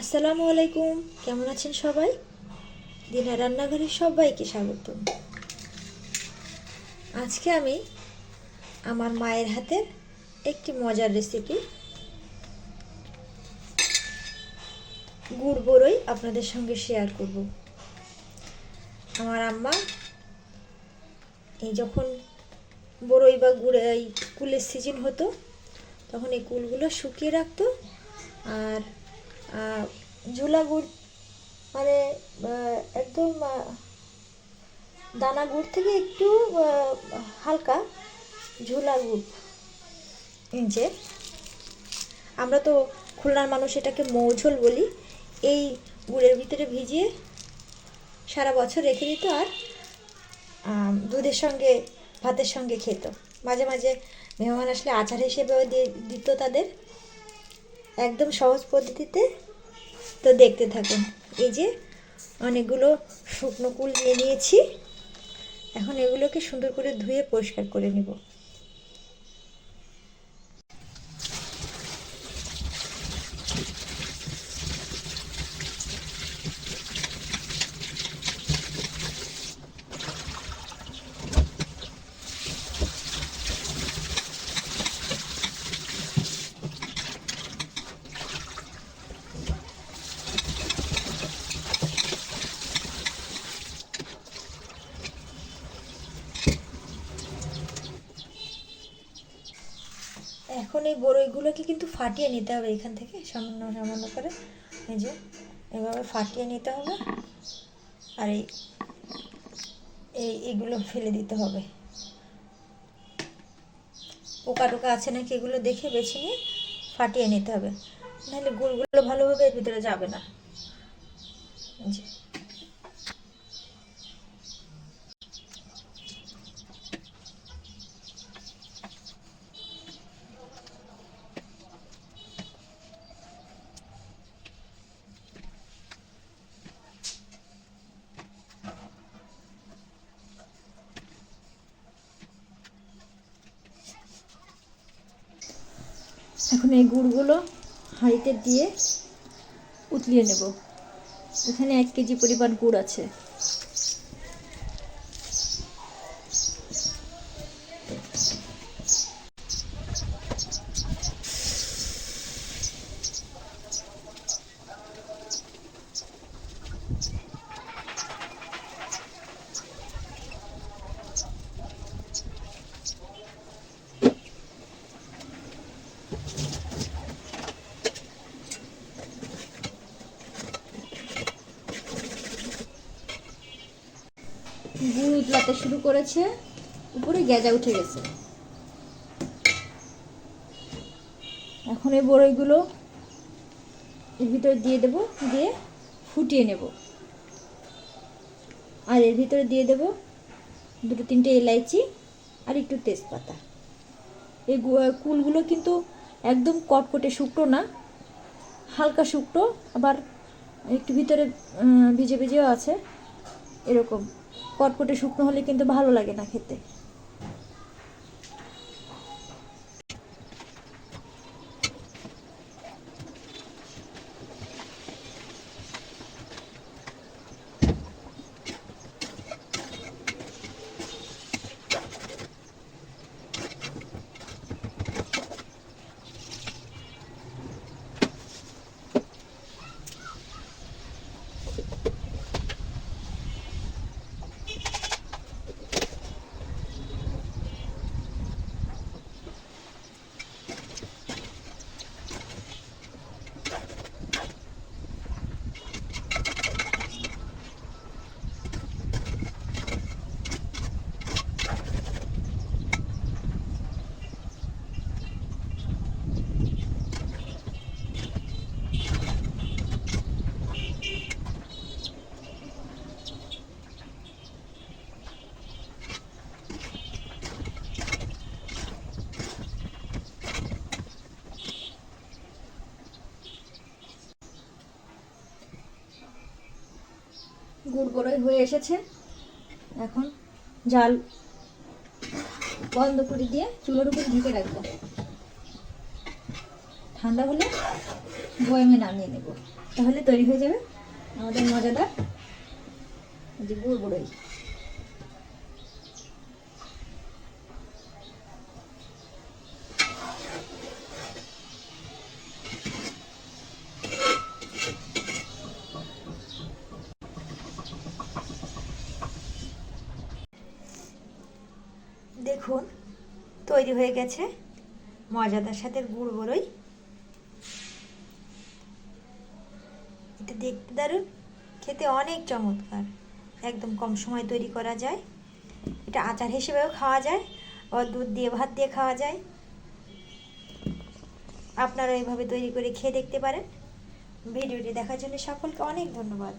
আসসালামু আলাইকুম। কেমন আছেন সবাই? দিনা রান্নাঘরে সবাইকে স্বাগত। আজকে আমি আমার মায়ের হাতের একটি মজার রেসিপি গুড় বড়ই আপনাদের সঙ্গে শেয়ার করব। আমার আম্মা এই যখন বড়ই বা গুড়, এই কুলের সিজন হতো, তখন এই কুলগুলো শুকিয়ে রাখতো আর ঝোলা গুড় মানে একদম দানা গুড় থেকে একটু হালকা ঝোলা গুড় যে, আমরা তো খুলনার মানুষ, এটাকে মৌঝোল বলি। এই গুড়ের ভিতরে ভিজিয়ে সারা বছর রেখে দিত আর দুধের সঙ্গে, ভাতের সঙ্গে খেত। মাঝে মাঝে মেহমান আসলে আচার হিসেবেও দিয়ে দিত তাদের। একদম সহজ পদ্ধতিতে তো দেখতে থাকুন। এই যে অনেকগুলো শুকনো কুল নিয়ে নিয়েছি। এখন এগুলোকে সুন্দর করে ধুয়ে পরিষ্কার করে নেব। এখন এই বড়ইগুলোকে কিন্তু ফাটিয়ে নিতে হবে এখান থেকে, সামান্য সামান্য করে। এই যে, এভাবে ফাটিয়ে নিতে হবে। আর এই এই, এগুলো ফেলে দিতে হবে। পোকা টোকা আছে নাকি এগুলো দেখে বেছে নিয়ে ফাটিয়ে নিতে হবে। নাহলে গুড়গুলো ভালোভাবে ভিতরে যাবে না। এই এখন এই গুড়গুলো হাঁড়িতে দিয়ে উতলিয়ে নেব। এখানে এক কেজি পরিমাণ গুড় আছে। গুড় উতলাতে শুরু করেছে, উপরে গেজা উঠে গেছে। এখন এই বড়ইগুলো এর ভিতরে দিয়ে দেব, দিয়ে ফুটিয়ে নেব। আর এর ভিতরে দিয়ে দেব দুটো তিনটে এলাইচি আর একটু তেজপাতা। এই কুলগুলো কিন্তু একদম কটকটে শুকনো না, হালকা শুকনো, আবার একটু ভিতরে ভিজে ভিজেও আছে, এরকম। কটকটে শুকনো হলে কিন্তু ভালো লাগে না খেতে। গুড় বড়ই হয়ে এসেছে। এখন জাল বন্ধ করে দিয়ে চুলোর উপর ঢেকে রাখব। ঠান্ডা হলে বয়মে নামিয়ে নেব। তাহলে তৈরি হয়ে যাবে আমাদের মজাদার যে গুড় দেখুন, তৈরি হয়ে গেছে মজাদার সাথে গুড় বড়ই। এটা দেখতে দারুণ, খেতে অনেক চমৎকার, একদম কম সময় তৈরি করা যায়। এটা আচার হিসেবেও খাওয়া যায়, আবার দুধ দিয়ে, ভাত দিয়ে খাওয়া যায়। আপনারা এইভাবে তৈরি করে খেয়ে দেখতে পারেন। ভিডিওটি দেখার জন্য সকলকে অনেক ধন্যবাদ।